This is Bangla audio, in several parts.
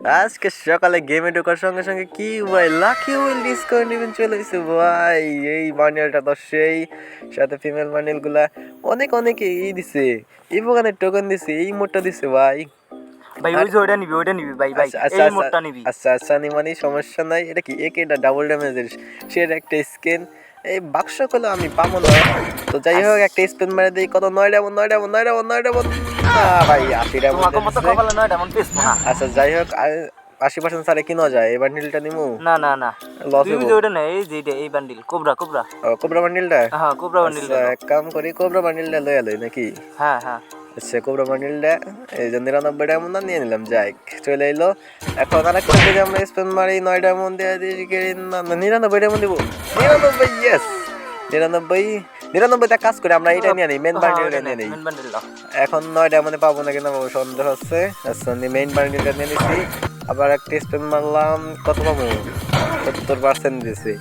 আজকে সকালে গেমে ঢোকার সঙ্গে সঙ্গে কি ভাই লাকি উইল ডিসকাউন্ট ইভেন্ট চলে এসেছে ভাই এই বান্ডেলটা তো সেই সাথে ফিমেল বান্ডেলগুলা অনেক অনেকে ই দিছে ইভোগানের টোকেন দিছে এই মোটটা দিছে ভাই ভাই ওই যে ওইটা নিবি ওইটা নিবি ভাই ভাই আচ্ছা, আচ্ছা, এই আচ্ছা, মোডটা নিবি আচ্ছা আচ্ছা নিমানি সমস্যা নাই এটা কি একে এটা ডাবল ড্যামেজের সেটা একটা স্কিন এই বাক্স করলে আমি পাবো না। তো যাই হোক একটা স্পিন মেরে দিই কত? নয় ডাবল নয় ডাবল নয় ডাবল নয় ডাবল। ভাই আশি ডাবল তোমাকে মতো কপালে নয় এমন পেস না। আচ্ছা যাই হোক আশি পার্সেন্ট সারে কিনা যায়? এই বান্ডিলটা নিমু? না না না। লস তুই যে ওইটা নে এই যে এই বান্ডিল কোবরা কোবরা কোবরা বান্ডিলটা হ্যাঁ কোবরা বান্ডিল আচ্ছা এক কাম করি কোবরা বান্ডিলটা লই আলোই নাকি? হ্যাঁ হ্যাঁ। কোবরা বান্ডিলটা এই যে নিরানব্বই ডায়মন্ড নিয়ে নিলাম যাই চলে এলো। এখন আর একটা যদি আমরা স্পেন মারি নয় ডায়মন্ড দিয়ে দিই নিরানব্বই ডায়মন্ড দিব। নিরানব্বই ইয়েস নিরানব্বই নিরানব্বইটা কাজ করে আমরা এটা নিয়ে নিই মেন বান্ডিলটা নিয়ে নিই মেন এখন নয় ডায়মন্ডে পাবো না কিনা সন্দেহ হচ্ছে। আচ্ছা মেইন বান্ডিলটা নিয়ে নিছি। আবার একটা স্পেন মারলাম কত পাবো? সত্তর পার্সেন্ট দিয়েছি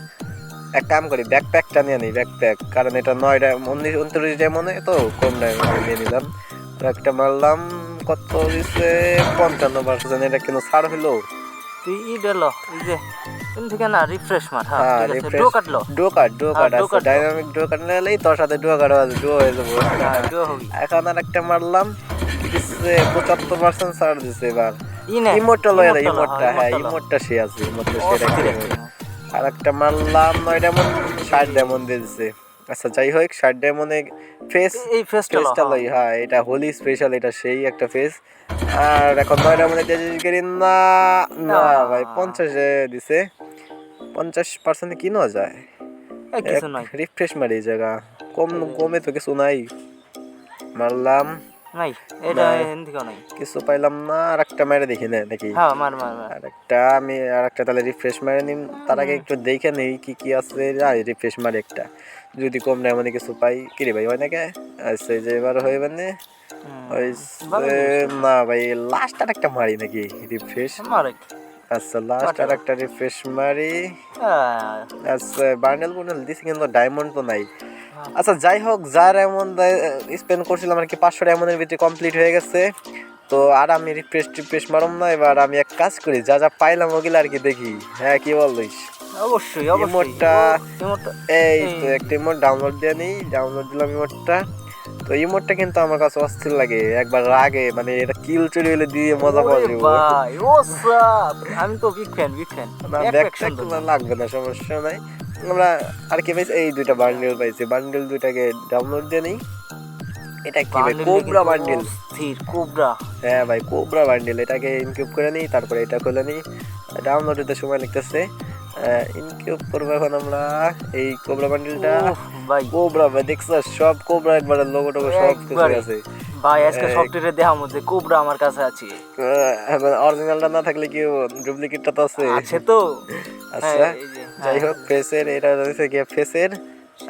এক কাম করি ব্যাকপ্যাকটা নিয়ে নিই ব্যাকপ্যাক কারণ এটা নয় ডায়মন্ড উনত্রিশ ডায়মন্ডে তো কম ডায়মন্ড নিয়ে নিলাম। তো একটা মারলাম কত দিছে পঞ্চান্ন পার্সেন্ট এটা কিন্তু ছাড় হলো তুই ই এই যে তুমি থেকে না রিফ্রেশ মার হ্যাঁ হ্যাঁ আছে ডো কাটলো। ডো কার্ড ডো কার্ড ডো আছে ডাইনামিক ডো নিলেই তোর সাথে ডো কার্ড ডো হয়ে যাব। হ্যাঁ ডো হবি। এখন আর একটা মারলাম দিচ্ছে পঁচাত্তর পার্সেন্ট ছাড় দিছে এবার। ইমোটটা লয় না ইমোটটা হ্যাঁ ইমোটটা। সে আছে ইমোটটা সে আর একটা মারলাম নয় ডায়মন্ড ষাট ডায়মন্ড দিয়ে দিছে। আচ্ছা যাই হোক ষাট ডায়মন্ডে ফেস এই ফেসটা লই হ্যাঁ এটা হোলি স্পেশাল এটা সেই একটা ফেস আর এখন নয় ডায়মন্ডে দিয়ে করি না না ভাই পঞ্চাশে দিছে। পঞ্চাশ পার্সেন্ট কি না যায়? এই কিছু নাই। রিফ্রেশ মারি জায়গা। কম কমে তো কিছু নাই। মারলাম। নাই এটা এখান থেকেও নাই। কিছু পাইলাম না আর একটা মেরে দেখি না নাকি হ্যাঁ মার মার মার। আর একটা আমি আর একটা তাহলে রিফ্রেশ মারে নিম তার আগে একটু দেখে নেই কি কি আছে। রিফ্রেশ মারে একটা। যদি কম নেয় মানে কিছু পাই। কি রে ভাই হয় নাকি আচ্ছা যে এবার হয়ে মানে ওই না ভাই লাস্ট আর একটা মারি নাকি? রিফ্রেশ মার। আচ্ছা লাস্ট আর একটা রিফ্রেশ মারি। হ্যাঁ, আচ্ছা বান্ডেল বান্ডেল দিছি কিন্তু ডায়মন্ড তো নাই। আচ্ছা যাই হোক যার এমন স্পেন্ড করছিলাম আর কি পাঁচশো ডায়মন্ডের ভিতরে কমপ্লিট হয়ে গেছে। তো আর আমি রিফ্রেশ টিফ্রেশ মারম না এবার আমি এক কাজ করি যা যা পাইলাম ওগুলো আর কি দেখি। হ্যাঁ কি বলিস অবশ্যই ইমোটটা এই। তো একটা ইমোট ডাউনলোড দিয়ে নিই ডাউনলোড দিলাম ইমোটটা তো ইমোটটা কিন্তু আমার কাছে অস্থির লাগে একবার রাগে মানে এটা কিল চুরি হলে দিয়ে মজা পাওয়া যাবে ভাই ও আমি তো বিগ ফ্যান বিগ ফ্যান না লাগবে না সমস্যা নাই। আমরা আর কি পাইছি? এই দুইটা বান্ডেল পাইছি। বান্ডেল দুইটাকে ডাউনলোড দিয়ে নিই। এটা কি ভাই? কোবরা বান্ডেল স্থির কোবরা হ্যাঁ ভাই কোবরা বান্ডেল এটাকে ইনকিউব করে নিই তারপরে এটা খুলে নিই। ডাউনলোড হতে সময় লাগতেছে। ইনকিউব করব এখন আমরা এই কোবরা বান্ডেলটা ভাই। কোবরা ভাই দেখছ? সব কোবরা একবারে লোগো টোগো সব কিছু আছে। ভাই আজকে। সফটওয়্যারে দেখার মধ্যে কোবরা আমার কাছে আছে। অরিজিনালটা না থাকলে কি ডুপ্লিকেটটা তো আছে। আছে তো। আচ্ছা হ্যাঁ, যাই হ্যাঁ। হোক ফেসের এটা রয়েছে গিয়ে ফেসের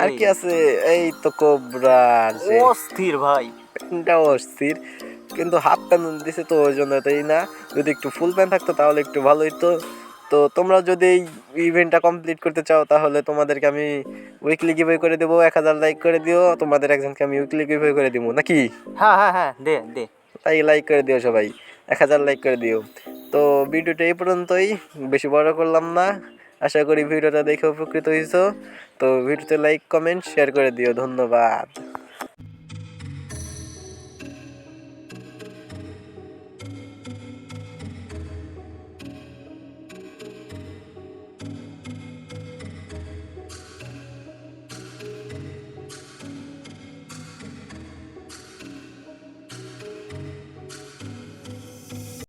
আর কি আছে? এই তো কোবরা ও স্থির ভাই। প্যান্টটাও অস্থির। কিন্তু হাফ প্যান্ট দিছে তো ওই জন্য তাই না। যদি একটু ফুল প্যান্ট থাকতো তাহলে একটু ভালো হতো তো তোমরা যদি এই ইভেন্টটা কমপ্লিট করতে চাও তাহলে তোমাদেরকে আমি উইকলি গিভওয়ে করে দেবো এক হাজার লাইক করে দিও তোমাদের একজনকে আমি উইকলি গিভওয়ে করে দিব নাকি? হ্যাঁ হ্যাঁ হ্যাঁ দে দে। তাই লাইক করে দিও সবাই এক হাজার লাইক করে দিও। তো ভিডিওটা এই পর্যন্তই বেশি বড় করলাম না আশা করি ভিডিওটা দেখে উপকৃত হয়েছো। তো ভিডিওতে লাইক কমেন্ট শেয়ার করে দিও ধন্যবাদ।